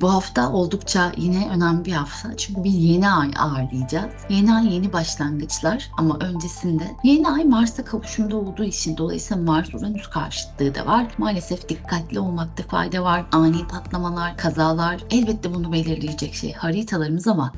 Bu hafta oldukça yine önemli bir hafta. Çünkü bir yeni ay ağırlayacağız. Yeni ay yeni başlangıçlar ama öncesinde yeni ay Mars'a kavuşumda olduğu için dolayısıyla Mars Uranüs karşıtlığı da var. Maalesef dikkatli olmakta fayda var. Ani patlamalar, kazalar elbette bunu belirleyecek şey haritalarımız ama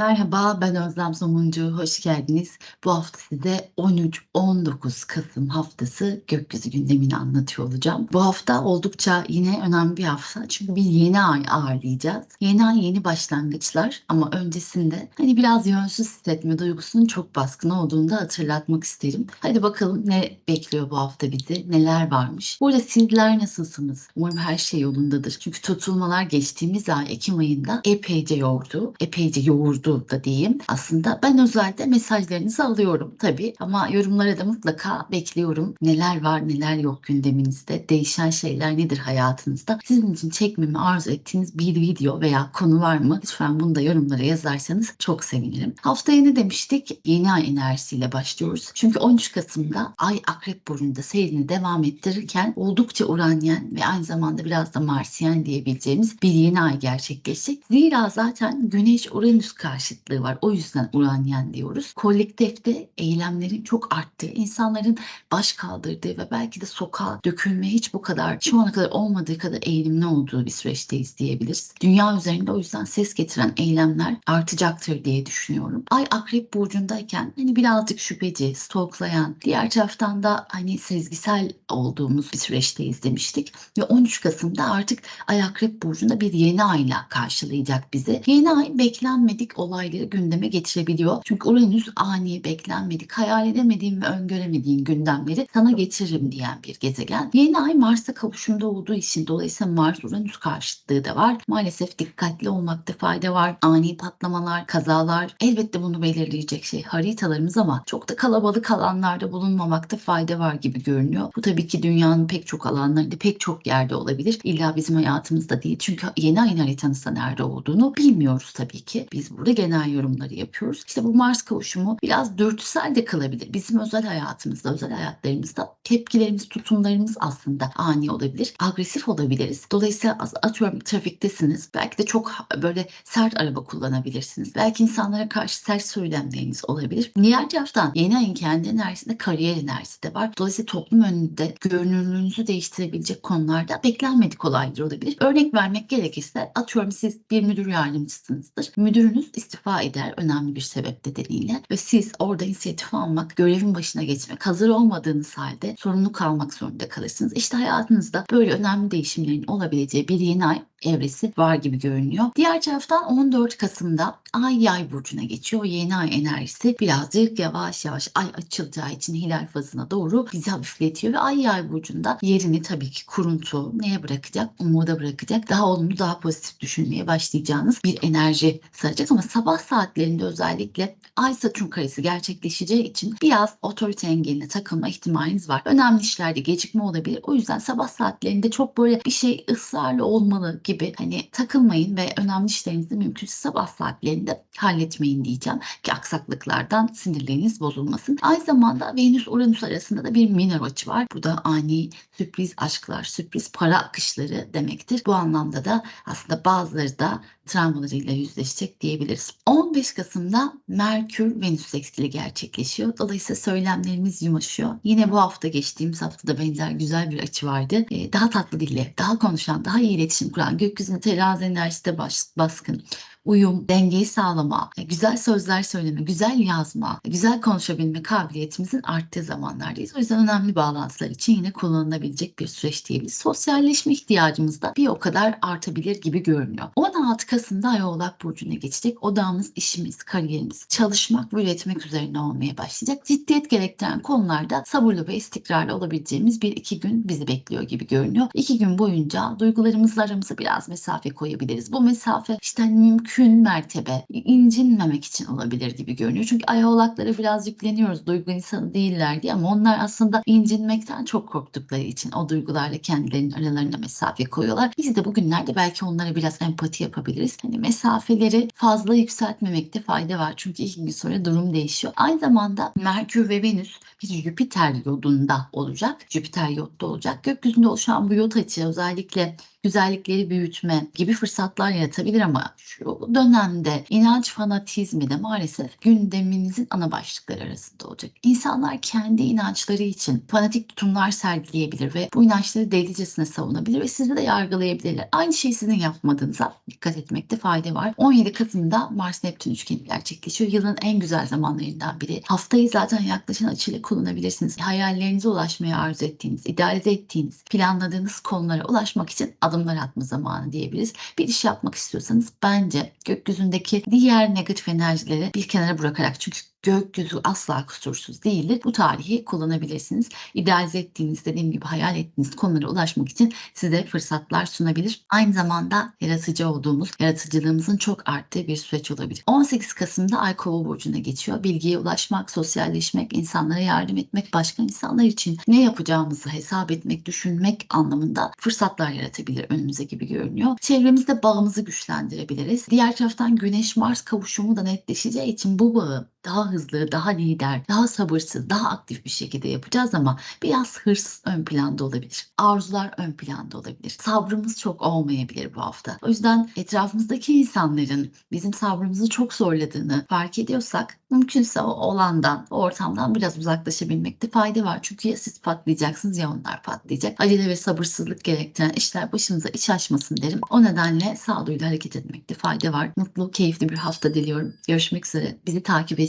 Merhaba ben Özlem Somuncu. Hoş geldiniz. Bu hafta size 13-19 Kasım haftası gökyüzü gündemini anlatıyor olacağım. Bu hafta oldukça yine önemli bir hafta. Çünkü bir yeni ay ağırlayacağız. Yeni ay yeni başlangıçlar ama öncesinde hani biraz yönsüz hissetme duygusunun çok baskın olduğunu da hatırlatmak isterim. Hadi bakalım ne bekliyor bu hafta bizi? Neler varmış? Burada sizler nasılsınız? Umarım her şey yolundadır. Çünkü tutulmalar geçtiğimiz ay Ekim ayında epeyce yordu. Epeyce yoğurdu da diyeyim. Aslında ben özellikle mesajlarınızı alıyorum tabii ama yorumlara da mutlaka bekliyorum. Neler var neler yok gündeminizde, değişen şeyler nedir hayatınızda? Sizin için çekmemi arzu ettiğiniz bir video veya konu var mı? Lütfen bunu da yorumlara yazarsanız çok sevinirim. Haftaya ne demiştik? Yeni ay enerjisiyle başlıyoruz. Çünkü 13 Kasım'da Ay Akrep Burcu'nda seyrini devam ettirirken oldukça Uranyen ve aynı zamanda biraz da Marsiyen diyebileceğimiz bir yeni ay gerçekleşecek. Zira zaten Güneş Uranüs karşıtlığı var. O yüzden Uranyen diyoruz. Kolektifte eylemlerin çok arttığı, insanların baş kaldırdığı ve belki de sokağa dökülme hiç bu kadar şu ana kadar olmadığı kadar eğilimli olduğu bir süreçteyiz diyebiliriz. Dünya üzerinde o yüzden ses getiren eylemler artacaktır diye düşünüyorum. Ay Akrep Burcu'ndayken hani birazcık şüpheci, stalklayan, diğer taraftan da hani sezgisel olduğumuz bir süreçteyiz demiştik. Ve 13 Kasım'da artık Ay Akrep Burcu'nda bir yeni ayla karşılayacak bizi. Yeni ay beklenmedik olayları gündeme getirebiliyor. Çünkü Uranüs ani, beklenmedik, hayal edemediğin ve öngöremediğin gündemleri sana getiririm diyen bir gezegen. Yeni ay Mars'a kavuşumda olduğu için dolayısıyla Mars Uranüs karşıtlığı da var. Maalesef dikkatli olmakta fayda var. Ani patlamalar, kazalar elbette bunu belirleyecek şey haritalarımız ama çok da kalabalık alanlarda bulunmamakta fayda var gibi görünüyor. Bu tabii ki dünyanın pek çok alanlarında pek çok yerde olabilir. İlla bizim hayatımızda değil. Çünkü yeni ayın haritanızda nerede olduğunu bilmiyoruz tabii ki. Biz burada genel yorumları yapıyoruz. İşte bu Mars kavuşumu biraz dürtüsel de kalabilir. Bizim özel hayatımızda, özel hayatlarımızda tepkilerimiz, tutumlarımız aslında ani olabilir. Agresif olabiliriz. Dolayısıyla atıyorum trafiktesiniz. Belki de çok böyle sert araba kullanabilirsiniz. Belki insanlara karşı sert söylemleriniz olabilir. Diğer taraftan yeni ayın kendi enerjisinde kariyer enerjisi de var. Dolayısıyla toplum önünde görünürlüğünüzü değiştirebilecek konularda beklenmedik olaylar olabilir. Örnek vermek gerekirse atıyorum siz bir müdür yardımcısınızdır. Müdürünüz istifa eder önemli bir sebep nedeniyle ve siz orada inisiyatif almak, görevin başına geçmek, hazır olmadığınız halde sorumluluk almak zorunda kalırsınız. İşte hayatınızda böyle önemli değişimlerin olabileceği bir yeni ay evresi var gibi görünüyor. Diğer taraftan 14 Kasım'da Ay Yay burcuna geçiyor. Yeni ay enerjisi birazcık yavaş yavaş ay açılacağı için hilal fazına doğru bizi hafifletiyor ve Ay Yay burcunda yerini tabii ki kuruntu neye bırakacak? Umuda bırakacak. Daha olumlu, daha pozitif düşünmeye başlayacağınız bir enerji saracak ama sabah saatlerinde özellikle Ay Satürn karesi gerçekleşeceği için biraz otorite engeline takılma ihtimaliniz var. Önemli işlerde gecikme olabilir. O yüzden sabah saatlerinde çok böyle bir şey ısrarlı olmalı gibi hani takılmayın ve önemli işlerinizi mümkünse sabah saatlerinde halletmeyin diyeceğim ki aksaklıklardan sinirleriniz bozulmasın. Aynı zamanda Venüs Uranüs arasında da bir minor açı var. Bu da ani sürpriz aşklar, sürpriz para akışları demektir. Bu anlamda da aslında bazıları da travmalarıyla yüzleşecek diyebiliriz. 15 Kasım'da Merkür Venüs sekstili gerçekleşiyor. Dolayısıyla söylemlerimiz yumuşuyor. Yine bu hafta geçtiğimiz haftada benzer güzel bir açı vardı. Ee, daha tatlı dille, daha konuşan, daha iyi iletişim kuran, gökyüzünde terazi enerjisi baskın uyum, dengeyi sağlama, güzel sözler söyleme, güzel yazma, güzel konuşabilme kabiliyetimizin arttığı zamanlardayız. O yüzden önemli bağlantılar için yine kullanılabilecek bir süreç diyebiliriz. Sosyalleşme ihtiyacımız da bir o kadar artabilir gibi görünüyor. 16 Kasım'da Ay Oğlak Burcu'na geçecek. Odamız, işimiz, kariyerimiz, çalışmak ve üretmek üzerine olmaya başlayacak. Ciddiyet gerektiren konularda sabırlı ve istikrarlı olabileceğimiz bir iki gün bizi bekliyor gibi görünüyor. İki gün boyunca duygularımızla aramıza biraz mesafe koyabiliriz. Bu mesafe işte mümkün mümkün mertebe incinmemek için olabilir gibi görünüyor. Çünkü ay oğlaklara biraz yükleniyoruz duygu insanı değiller diye ama onlar aslında incinmekten çok korktukları için o duygularla kendilerinin aralarına mesafe koyuyorlar. Biz de bugünlerde belki onlara biraz empati yapabiliriz. Hani mesafeleri fazla yükseltmemekte fayda var. Çünkü iki gün sonra durum değişiyor. Aynı zamanda Merkür ve Venüs bir Jüpiter yodunda olacak. Jüpiter yodda olacak. Gökyüzünde oluşan bu yod açı özellikle güzellikleri büyütme gibi fırsatlar yaratabilir ama şu dönemde inanç fanatizmi de maalesef gündeminizin ana başlıkları arasında olacak. İnsanlar kendi inançları için fanatik tutumlar sergileyebilir ve bu inançları delicesine savunabilir ve sizi de yargılayabilirler. Aynı şeyi sizin yapmadığınıza dikkat etmekte fayda var. 17 Kasım'da Mars Neptün üçgeni gerçekleşiyor. Yılın en güzel zamanlarından biri. Haftayı zaten yaklaşan açıyla kullanabilirsiniz. Hayallerinize ulaşmayı arzu ettiğiniz, idealize ettiğiniz, planladığınız konulara ulaşmak için adımlar atma zamanı diyebiliriz. Bir iş yapmak istiyorsanız bence gökyüzündeki diğer negatif enerjileri bir kenara bırakarak çünkü gökyüzü asla kusursuz değildir. Bu tarihi kullanabilirsiniz. İdealize ettiğiniz, dediğim gibi hayal ettiğiniz konulara ulaşmak için size fırsatlar sunabilir. Aynı zamanda yaratıcı olduğumuz, yaratıcılığımızın çok arttığı bir süreç olabilir. 18 Kasım'da Ay Kova burcuna geçiyor. Bilgiye ulaşmak, sosyalleşmek, insanlara yardım etmek, başka insanlar için ne yapacağımızı hesap etmek, düşünmek anlamında fırsatlar yaratabilir önümüze gibi görünüyor. Çevremizde bağımızı güçlendirebiliriz. Diğer taraftan Güneş-Mars kavuşumu da netleşeceği için bu bağı daha hızlı, daha lider, daha sabırsız, daha aktif bir şekilde yapacağız ama biraz hırs ön planda olabilir. Arzular ön planda olabilir. Sabrımız çok olmayabilir bu hafta. O yüzden etrafımızdaki insanların bizim sabrımızı çok zorladığını fark ediyorsak mümkünse o olandan, o ortamdan biraz uzaklaşabilmekte fayda var. Çünkü ya siz patlayacaksınız ya onlar patlayacak. Acele ve sabırsızlık gerektiren işler başımıza iş açmasın derim. O nedenle sağduyuyla hareket etmekte fayda var. Mutlu, keyifli bir hafta diliyorum. Görüşmek üzere. Bizi takip